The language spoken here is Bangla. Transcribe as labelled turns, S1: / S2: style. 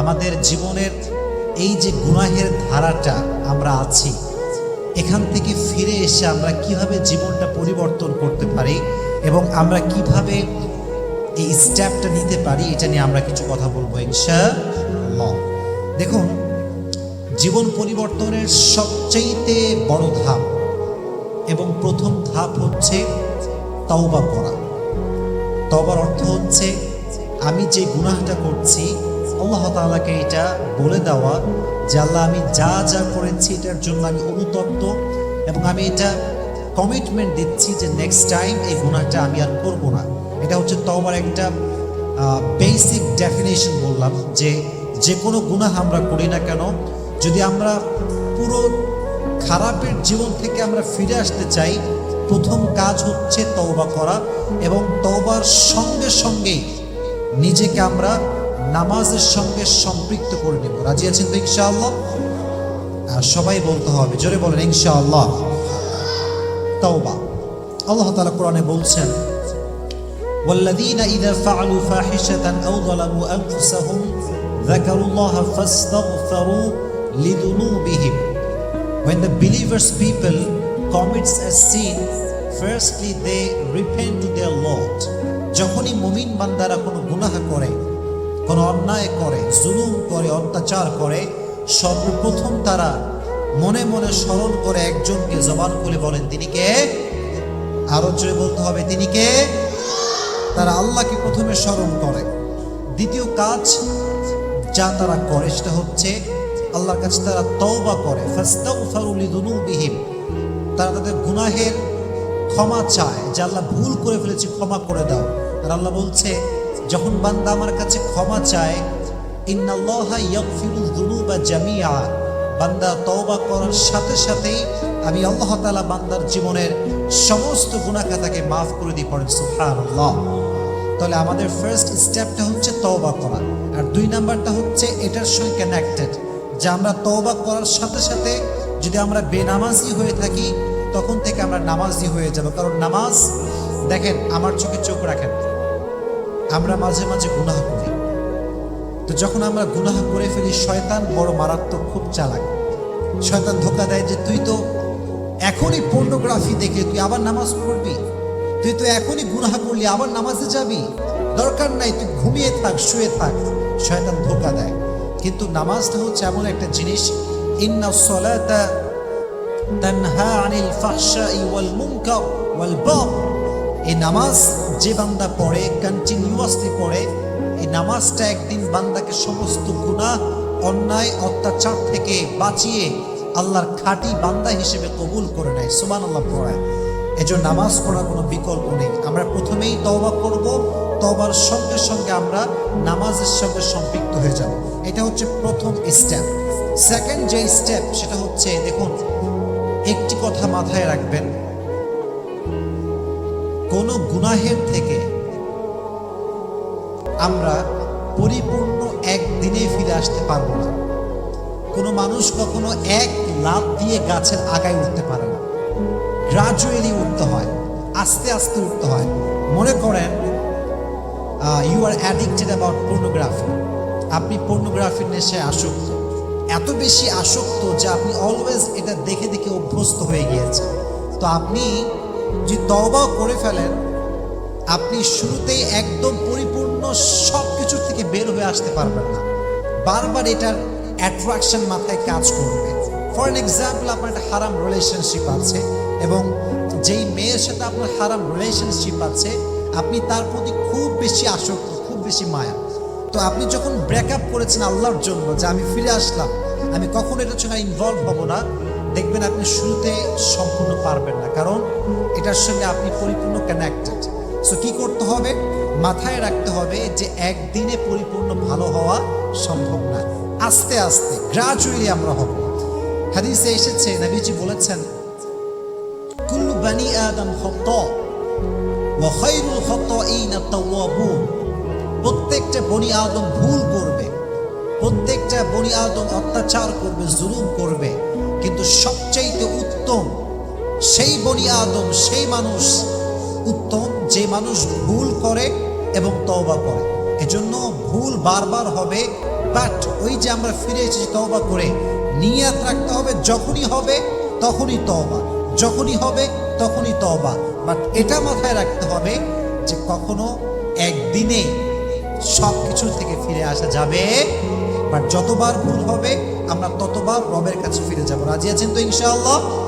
S1: আমাদের জীবনের এই যে গুনাহের ধারাটা আমরা আছি, এখান থেকে ফিরে এসে আমরা কীভাবে জীবনটা পরিবর্তন করতে পারি এবং আমরা কীভাবে এই স্টেপটা নিতে পারি, এটা নিয়ে আমরা কিছু কথা বলব দেখুন, জীবন পরিবর্তনের সবচাইতে বড় ধাপ এবং প্রথম ধাপ হচ্ছে তওবা করা। তবার অর্থ হচ্ছে, আমি যে গুনাহটা করছি আল্লাহ তাআলাকে এটা বলে দেওয়া যে, আল্লাহ, আমি যা যা করেছি, এটার জন্য আমি অনুতপ্ত এবং আমি এটা কমিটমেন্ট দিচ্ছি যে নেক্সট টাইম এই গুনাহটা আমি আর করব না। এটা হচ্ছে তওবার একটা বেসিক ডেফিনেশন বললাম যে যে কোনো গুনাহ আমরা করি না কেন, যদি আমরা পুরো খারাপের জীবন থেকে আমরা ফিরে আসতে চাই, প্রথম কাজ হচ্ছে তওবা করা এবং তওবার সঙ্গে সঙ্গে নিজেকে আমরা নামাজের সঙ্গে সম্পৃক্ত করে নেব রাজি আছেন তো ইনশাআল্লাহ আর সবাই বলতে হবে জোরে বলেন ইনশাআল্লাহ তওবা আল্লাহ তাআলা কোরআনে বলছেন والذين إذا فعلوا فاحشة أو ظلموا أنفسهم ذكروا الله فاستغفروا لذنوبهم When the believers people commits a sin, firstly they repent to their Lord. যখনই মুমিন বান্দারা কোনো গুনাহ করে কোনো অন্যায় করে, জুলুম করে, অত্যাচার করে, সর্বপ্রথম তারা মনে মনে স্মরণ করে একজনকে জবান খুলে বলেন, তিনি কে? আরও জোরে বলতে হবে, তিনি কে? তারা আল্লাহকে প্রথমে স্মরণ করে। দ্বিতীয় কাজ যা তারা করে সেটা হচ্ছে আল্লাহর কাছে তারা তওবা করে। ফাস্তাগফারু লিযুনুবিহিম। তারা তাদের গুনাহের ক্ষমা চায়। যে আল্লাহ ভুল করে ফেলেছি, ক্ষমা করে দাও। আর আল্লাহ বলছে যখন বান্দা আমার কাছে ক্ষমা চায়, ইন্নাল্লাহা জামিআ বান্দা তওবা করার সাথে সাথেই আমি আল্লাহ তাআলা বান্দার জীবনের সমস্ত গুনাহ খাতাকে মাফ করে দিই পড়েন, সুবহানাল্লাহ। তাহলে আমাদের ফার্স্ট স্টেপটা হচ্ছে তওবা করা। আর দুই নাম্বারটা হচ্ছে এটার সঙ্গে কানেক্টেড যে আমরা তওবা করার সাথে সাথে যদি আমরা বেনামাজি হয়ে থাকি, তখন থেকে আমরা নামাজি হয়ে যাব। কারণ নামাজ, দেখেন, আমার চোখে চোখ রাখেন আমরা মাঝে মাঝে গুনাহ করি। তো যখন আমরা গুনাহ করে ফেলি, শয়তান বড় মারাত্মক খুব চালাক। শয়তান ধোকা দেয় যে, তুই তো এখনই পর্নোগ্রাফি দেখে, তুই আবার নামাজ পড়বি? তুই তো এখনই গুনাহ করলি, আবার নামাজে যাবি? দরকার নাই, তুই ঘুমিয়ে থাক, শুয়ে থাক। শয়তান ধোকা দেয়। কিন্তু নামাজটা হচ্ছে এমন একটা জিনিস, ইন্না সলাতা তানহা আনিল ফাহশাই ওয়াল মুনকার ওয়াল বাগ এই নামাজ যে বান্দা পড়ে কন্টিনিউয়াসলি পড়ে, এই নামাজটা একদিন বান্দাকে সমস্ত গুনাহ, অন্যায়, অত্যাচার থেকে বাঁচিয়ে আল্লাহর খাঁটি বান্দা হিসেবে কবুল করে নেয়। সুমান আল্লাহ পড়ায়। এজন্য নামাজ পড়ার কোনো বিকল্প নেই। আমরা প্রথমেই তওবা করব, তওবার সঙ্গে সঙ্গে আমরা নামাজের সঙ্গে সম্পৃক্ত হয়ে যাব। এটা হচ্ছে প্রথম স্টেপ সেকেন্ড যে স্টেপ সেটা হচ্ছে, দেখুন, একটি কথা মাথায় রাখবেন কোনো গুনাহের থেকে আমরা পরিপূর্ণ একদিনে ফিরে আসতে পারব না। কোনো মানুষ কখনো এক লাভ দিয়ে গাছের আগায় উঠতে পারে না। গ্রাজুয়ালি উঠতে হয়, আস্তে আস্তে উঠতে হয়। মনে করেন you are addicted about pornography আপনি পর্নোগ্রাফির নেশায় আসক্ত। এত বেশি আসক্ত যে আপনি অলওয়েজ এটা দেখে দেখে অভ্যস্ত হয়ে গিয়েছেন। তো আপনি যদি তওবাও করে ফেলেন, আপনি শুরুতেই একদম পরিপূর্ণ সব কিছু থেকে বের হয়ে আসতে পারবেন না। বারবার এটার অ্যাট্রাকশন মাথায় কাজ করবে। ফর এন এক্সাম্পল আপনার একটা হারাম রিলেশনশিপ আছে এবং যেই মেয়ের সাথে আপনার হারাম রিলেশনশিপ আছে, আপনি তার প্রতি খুব বেশি আসক্ত, খুব বেশি মায়া। তো আপনি যখন ব্রেকআপ করেছেন আল্লাহর জন্য যে আমি ফিরে আসলাম, আমি কখনো এটার সঙ্গে ইনভলভ হব না দেখবেন আপনি শুরুতে সম্পূর্ণ পারবেন না, কারণ এটার সঙ্গে আপনি পরিপূর্ণ কানেক্টেড সো কি করতে হবে? মাথায় রাখতে হবে যে একদিনে পরিপূর্ণ ভালো হওয়া সম্ভব না। আস্তে আস্তে গ্রাজুয়ালি আমরা হব। হাদিসে এসেছে, নবীজি বলেছেন, কুল্লু বানি আদম তাওয়াবুন। প্রত্যেকটা বনি আদম ভুল করবে। প্রত্যেকটা বনি আদম অত্যাচার করবে, জুলুম করবে। কিন্তু সবচাইতে উত্তম সেই বনি আদম, সেই মানুষ উত্তম যে মানুষ ভুল করে এবং তওবা করে। এজন্য ভুল বারবার হবে বাট ওই যে আমরা ফিরে এসেছি তওবা করে, নিয়াত রাখতে হবে যখনই হবে তখনই তওবা, যখনই হবে তখনই তওবা। বাট এটা মাথায় রাখতে হবে যে কখনো একদিনে সব কিছু থেকে ফিরে আসা যাবে বাট যতবার ভুল হবে আমরা ততবার রবের কাছে ফিরে যাব। রাজি আছেন তো ইনশাআল্লাহ?